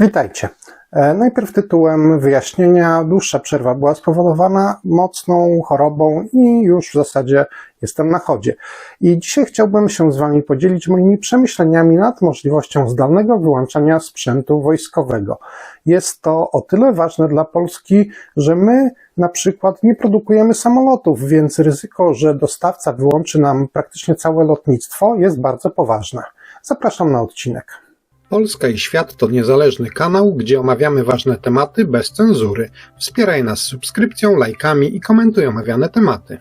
Witajcie. E, Najpierw tytułem wyjaśnienia. Dłuższa przerwa była spowodowana mocną chorobą i już w zasadzie jestem na chodzie. I dzisiaj chciałbym się z Wami podzielić moimi przemyśleniami nad możliwością zdalnego wyłączania sprzętu wojskowego. Jest to o tyle ważne dla Polski, że my na przykład nie produkujemy samolotów, więc ryzyko, że dostawca wyłączy nam praktycznie całe lotnictwo jest bardzo poważne. Zapraszam na odcinek. Polska i Świat to niezależny kanał, gdzie omawiamy ważne tematy bez cenzury. Wspieraj nas subskrypcją, lajkami i komentuj omawiane tematy.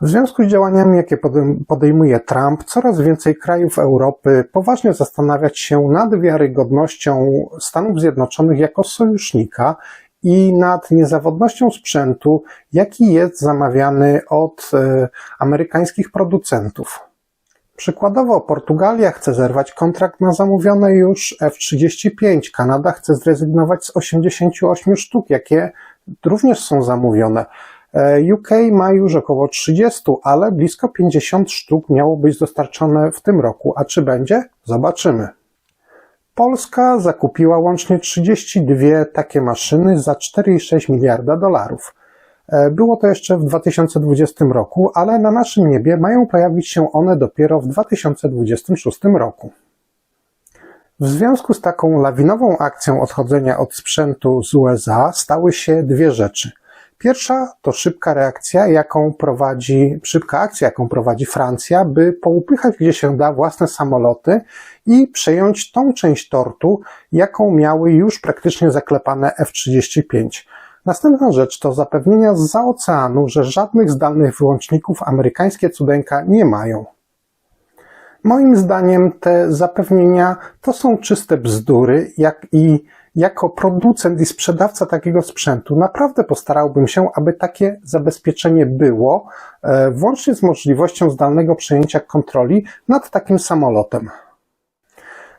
W związku z działaniami, jakie podejm- podejmuje Trump, coraz więcej krajów Europy poważnie zastanawiać się nad wiarygodnością Stanów Zjednoczonych jako sojusznika i nad niezawodnością sprzętu, jaki jest zamawiany od e, amerykańskich producentów. Przykładowo Portugalia chce zerwać kontrakt na zamówione już F-35, Kanada chce zrezygnować z 88 sztuk, jakie również są zamówione. E, UK ma już około 30, ale blisko 50 sztuk miało być dostarczone w tym roku. A czy będzie? Zobaczymy. Polska zakupiła łącznie 32 takie maszyny za 4,6 miliarda dolarów. E, Było to jeszcze w 2020 roku, ale na naszym niebie mają pojawić się one dopiero w 2026 roku. W związku z taką lawinową akcją odchodzenia od sprzętu z USA stały się dwie rzeczy. Pierwsza to szybka reakcja, jaką prowadzi, szybka akcja, jaką prowadzi Francja, by poupychać gdzie się da własne samoloty i przejąć tą część tortu, jaką miały już praktycznie zaklepane F-35. Następna rzecz to zapewnienia z oceanu, że żadnych zdalnych wyłączników amerykańskie cudeńka nie mają. Moim zdaniem te zapewnienia to są czyste bzdury, jak i jako producent i sprzedawca takiego sprzętu naprawdę postarałbym się, aby takie zabezpieczenie było, e, włącznie z możliwością zdalnego przejęcia kontroli nad takim samolotem.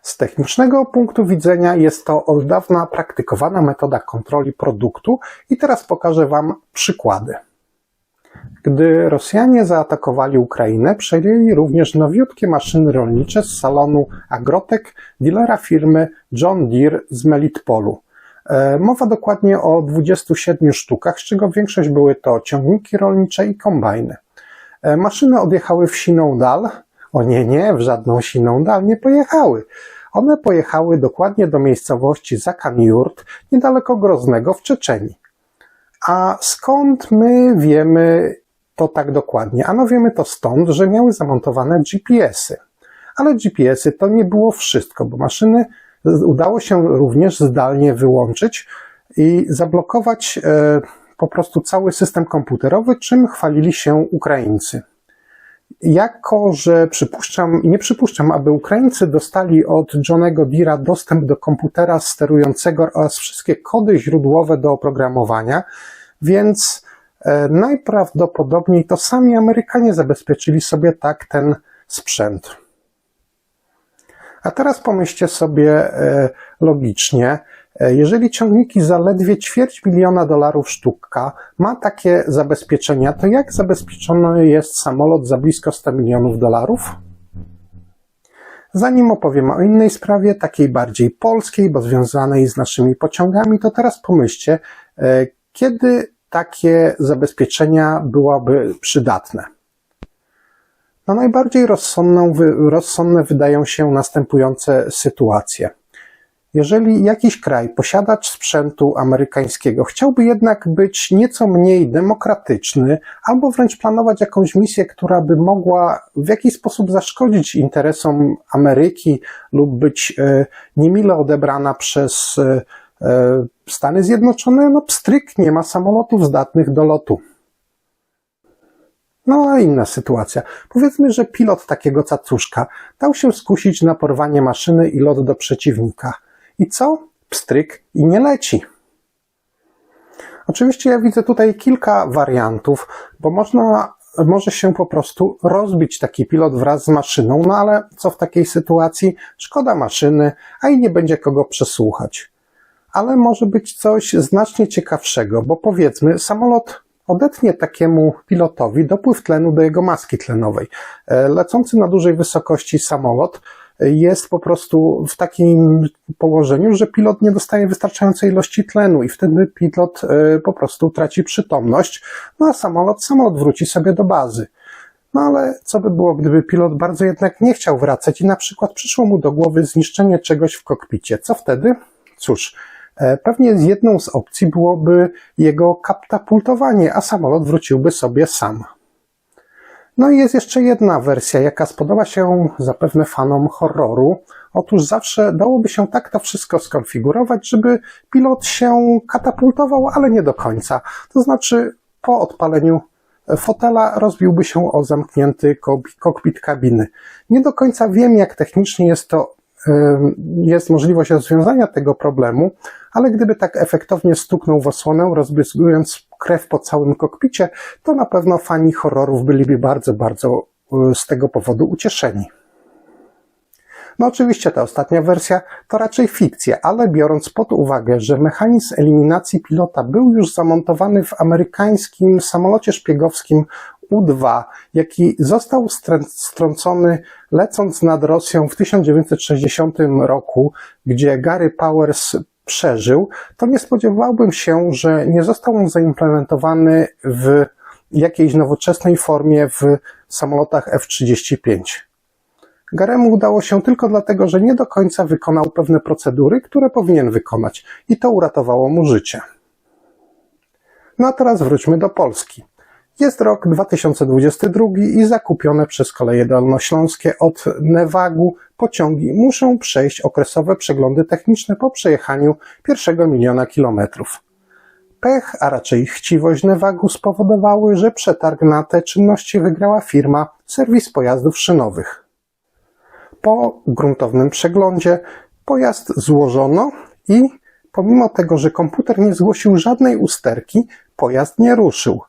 Z technicznego punktu widzenia jest to od dawna praktykowana metoda kontroli produktu i teraz pokażę Wam przykłady. Gdy Rosjanie zaatakowali Ukrainę, przejęli również nowiutkie maszyny rolnicze z salonu Agrotek dealera firmy John Deere z Melitpolu. E, Mowa dokładnie o 27 sztukach, z czego większość były to ciągniki rolnicze i kombajny. E, Maszyny odjechały w siną dal. O nie, nie, w żadną siną dal nie pojechały. One pojechały dokładnie do miejscowości Zakan-Jurt, niedaleko Groznego w Czeczeni. A skąd my wiemy to tak dokładnie? Ano wiemy to stąd, że miały zamontowane GPS-y. Ale GPS-y to nie było wszystko, bo maszyny udało się również zdalnie wyłączyć i zablokować e, po prostu cały system komputerowy, czym chwalili się Ukraińcy. Jako, że przypuszczam nie przypuszczam, aby Ukraińcy dostali od Johnego Deera dostęp do komputera sterującego oraz wszystkie kody źródłowe do oprogramowania, więc e, najprawdopodobniej to sami Amerykanie zabezpieczyli sobie tak ten sprzęt. A teraz pomyślcie sobie e, logicznie, jeżeli ciągniki zaledwie ćwierć miliona dolarów sztuka ma takie zabezpieczenia, to jak zabezpieczony jest samolot za blisko 100 milionów dolarów? Zanim opowiem o innej sprawie, takiej bardziej polskiej, bo związanej z naszymi pociągami, to teraz pomyślcie, e, kiedy takie zabezpieczenia byłoby przydatne. No najbardziej rozsądne wydają się następujące sytuacje. Jeżeli jakiś kraj, posiadacz sprzętu amerykańskiego, chciałby jednak być nieco mniej demokratyczny, albo wręcz planować jakąś misję, która by mogła w jakiś sposób zaszkodzić interesom Ameryki lub być e, niemile odebrana przez e, e, Stany Zjednoczone, no pstryk, nie ma samolotów zdatnych do lotu. No a inna sytuacja. Powiedzmy, że pilot takiego cacuszka dał się skusić na porwanie maszyny i lot do przeciwnika. I co? Pstryk i nie leci. Oczywiście ja widzę tutaj kilka wariantów, bo można, może się po prostu rozbić taki pilot wraz z maszyną, no ale co w takiej sytuacji? Szkoda maszyny, a i nie będzie kogo przesłuchać. Ale może być coś znacznie ciekawszego, bo powiedzmy, samolot odetnie takiemu pilotowi dopływ tlenu do jego maski tlenowej. Lecący na dużej wysokości samolot jest po prostu w takim położeniu, że pilot nie dostaje wystarczającej ilości tlenu i wtedy pilot e, po prostu traci przytomność, no a samolot, samolot wróci sobie do bazy. No ale co by było, gdyby pilot bardzo jednak nie chciał wracać i na przykład przyszło mu do głowy zniszczenie czegoś w kokpicie? Co wtedy? Cóż, e, pewnie jedną z opcji byłoby jego katapultowanie, a samolot wróciłby sobie sam. No i jest jeszcze jedna wersja, jaka spodoba się zapewne fanom horroru. Otóż zawsze dałoby się tak to wszystko skonfigurować, żeby pilot się katapultował, ale nie do końca. To znaczy, po odpaleniu fotela rozbiłby się o zamknięty kokpit kabiny. Nie do końca wiem, jak technicznie jest to, jest możliwość rozwiązania tego problemu, ale gdyby tak efektownie stuknął w osłonę, rozbryzgując krew po całym kokpicie, to na pewno fani horrorów byliby bardzo, bardzo z tego powodu ucieszeni. No oczywiście ta ostatnia wersja to raczej fikcja, ale biorąc pod uwagę, że mechanizm eliminacji pilota był już zamontowany w amerykańskim samolocie szpiegowskim U-2, jaki został strącony lecąc nad Rosją w 1960 roku, gdzie Gary Powers przeżył, to nie spodziewałbym się, że nie został on zaimplementowany w jakiejś nowoczesnej formie w samolotach F-35. Garemu udało się tylko dlatego, że nie do końca wykonał pewne procedury, które powinien wykonać i to uratowało mu życie. No a teraz wróćmy do Polski. Jest rok 2022 i zakupione przez koleje dolnośląskie od Newagu pociągi muszą przejść okresowe przeglądy techniczne po przejechaniu pierwszego miliona kilometrów. Pech, a raczej chciwość Newagu spowodowały, że przetarg na te czynności wygrała firma Serwis Pojazdów Szynowych. Po gruntownym przeglądzie pojazd złożono i pomimo tego, że komputer nie zgłosił żadnej usterki, pojazd nie ruszył.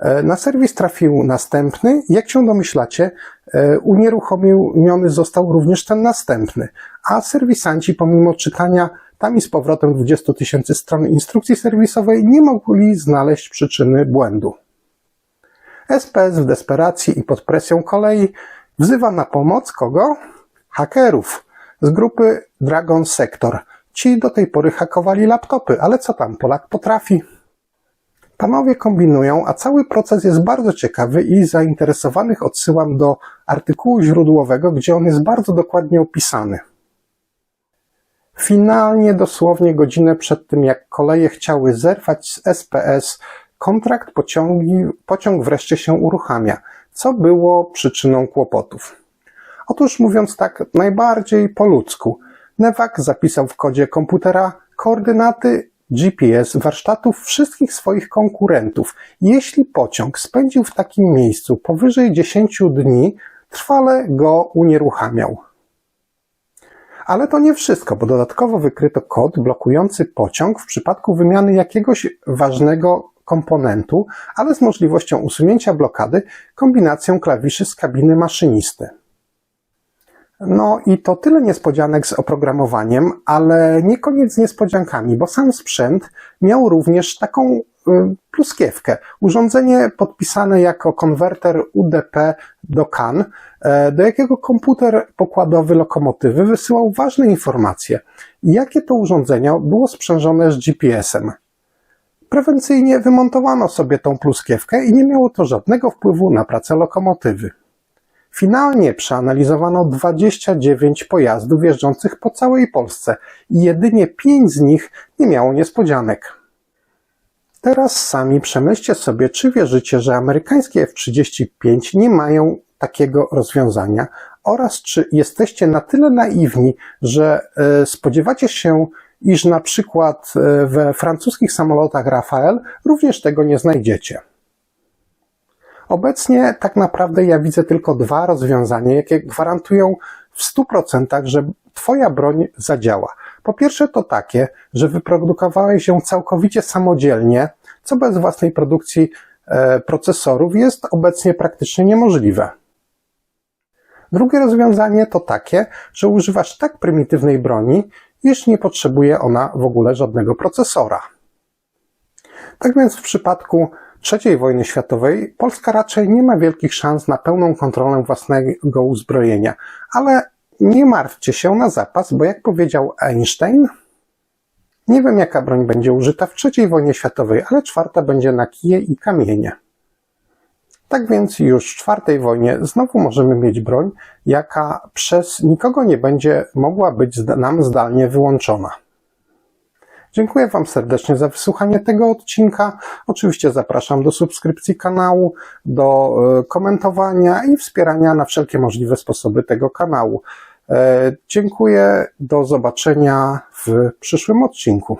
E, na serwis trafił następny. Jak się domyślacie, e, unieruchomiony został również ten następny, a serwisanci pomimo czytania tam i z powrotem 20 tysięcy stron instrukcji serwisowej nie mogli znaleźć przyczyny błędu. SPS w desperacji i pod presją kolei wzywa na pomoc kogo? Hakerów z grupy Dragon Sector. Ci do tej pory hakowali laptopy, ale co tam Polak potrafi? Panowie kombinują, a cały proces jest bardzo ciekawy i zainteresowanych odsyłam do artykułu źródłowego, gdzie on jest bardzo dokładnie opisany. Finalnie, dosłownie godzinę przed tym, jak koleje chciały zerwać z SPS, kontrakt pociągi, pociąg wreszcie się uruchamia, co było przyczyną kłopotów. Otóż mówiąc tak najbardziej po ludzku, Newak zapisał w kodzie komputera koordynaty GPS warsztatów wszystkich swoich konkurentów. Jeśli pociąg spędził w takim miejscu powyżej 10 dni, trwale go unieruchamiał. Ale to nie wszystko, bo dodatkowo wykryto kod blokujący pociąg w przypadku wymiany jakiegoś ważnego komponentu, ale z możliwością usunięcia blokady kombinacją klawiszy z kabiny maszynisty. No i to tyle niespodzianek z oprogramowaniem, ale nie koniec z niespodziankami, bo sam sprzęt miał również taką y, pluskiewkę. Urządzenie podpisane jako konwerter UDP do CAN, e, do jakiego komputer pokładowy lokomotywy wysyłał ważne informacje, jakie to urządzenie było sprzężone z GPS-em. Prewencyjnie wymontowano sobie tą pluskiewkę i nie miało to żadnego wpływu na pracę lokomotywy. Finalnie przeanalizowano 29 pojazdów jeżdżących po całej Polsce i jedynie 5 z nich nie miało niespodzianek. Teraz sami przemyślcie sobie, czy wierzycie, że amerykańskie F-35 nie mają takiego rozwiązania oraz czy jesteście na tyle naiwni, że e, spodziewacie się, iż na przykład e, we francuskich samolotach Rafael również tego nie znajdziecie. Obecnie tak naprawdę ja widzę tylko dwa rozwiązania, jakie gwarantują w 100%, że Twoja broń zadziała. Po pierwsze to takie, że wyprodukowałeś ją całkowicie samodzielnie, co bez własnej produkcji e, procesorów jest obecnie praktycznie niemożliwe. Drugie rozwiązanie to takie, że używasz tak prymitywnej broni, iż nie potrzebuje ona w ogóle żadnego procesora. Tak więc w przypadku III wojny światowej Polska raczej nie ma wielkich szans na pełną kontrolę własnego uzbrojenia, ale nie martwcie się na zapas, bo jak powiedział Einstein, nie wiem jaka broń będzie użyta w III wojnie światowej, ale czwarta będzie na kije i kamienie. Tak więc już w czwartej wojnie znowu możemy mieć broń, jaka przez nikogo nie będzie mogła być nam zdalnie wyłączona. Dziękuję Wam serdecznie za wysłuchanie tego odcinka. Oczywiście zapraszam do subskrypcji kanału, do e, komentowania i wspierania na wszelkie możliwe sposoby tego kanału. E, Dziękuję, do zobaczenia w przyszłym odcinku.